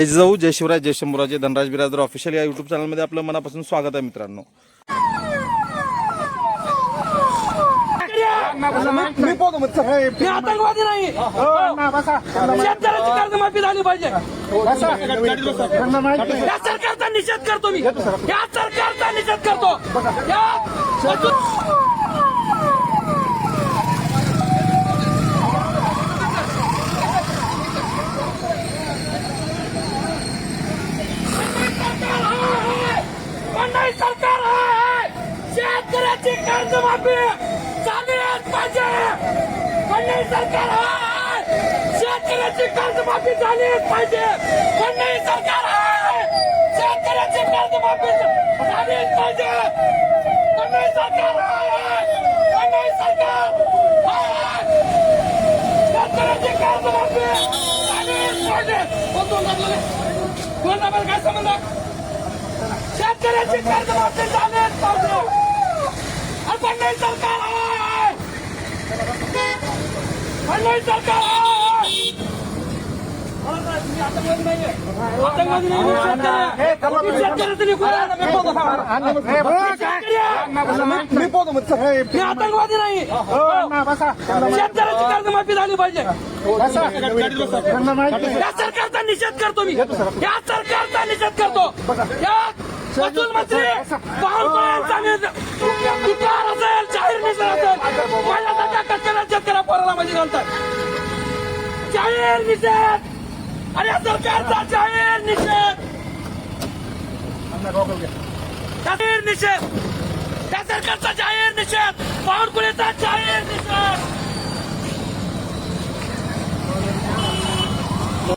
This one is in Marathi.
जय जाऊ जय शिवराज जय शंभूराजे धनराज बिराजदार ऑफिशियल या युट्यूब चॅनलमध्ये आपलं मनापासून स्वागत आहे मित्रांनो मी पोहतो मग साहेब. मी आतंकवादी नाही अण्णा, बसा. शेतकऱ्याची कर्जमाफी झाली पाहिजे बसा. त्यांना माहिती आहे. या सरकारचा निषेध करतो मी या सरकारचा निषेध करतो या मंडळी सरकार आहे शेतकऱ्याची कर्जमाफी झालीच पाहिजे. फडणवीस सरकार आहे. शेतकऱ्याची कर्जमाफी झालीच पाहिजे. फडणवीस सरकार आहे. शेतकऱ्याची कर्जमाफी झालीच पाहिजे. मंडळी सरकार आहे. सरकार शेतकऱ्याची कर्जमाफी झालीच पाहिजे. कोण काय शेतकऱ्याची कर्जमाफी झालीच पाहिजे. मंडळी सरकार मंडळी सरकार मी पोहतो. मी आतंकवादी नाही. बसा. त्यांना माहिती शेतकऱ्याची कर्जमाफी झाली पाहिजे. या सरकारचा निषेध करतो मी. या सरकारचा निषेध करतो. या महसूल मंत्री बावनकुळे यांचा निषेध- असेल जाहीर निषेध असेल? शेतकऱ्या पोराला म्हणजे नंतर. जाहीर निषेध! आणि या सरकारचा जाहीर निषेध! जाहीर निषेध! त्या सरकारचा जाहीर निषेध! बावनकुळेचा जाहीर निषेध!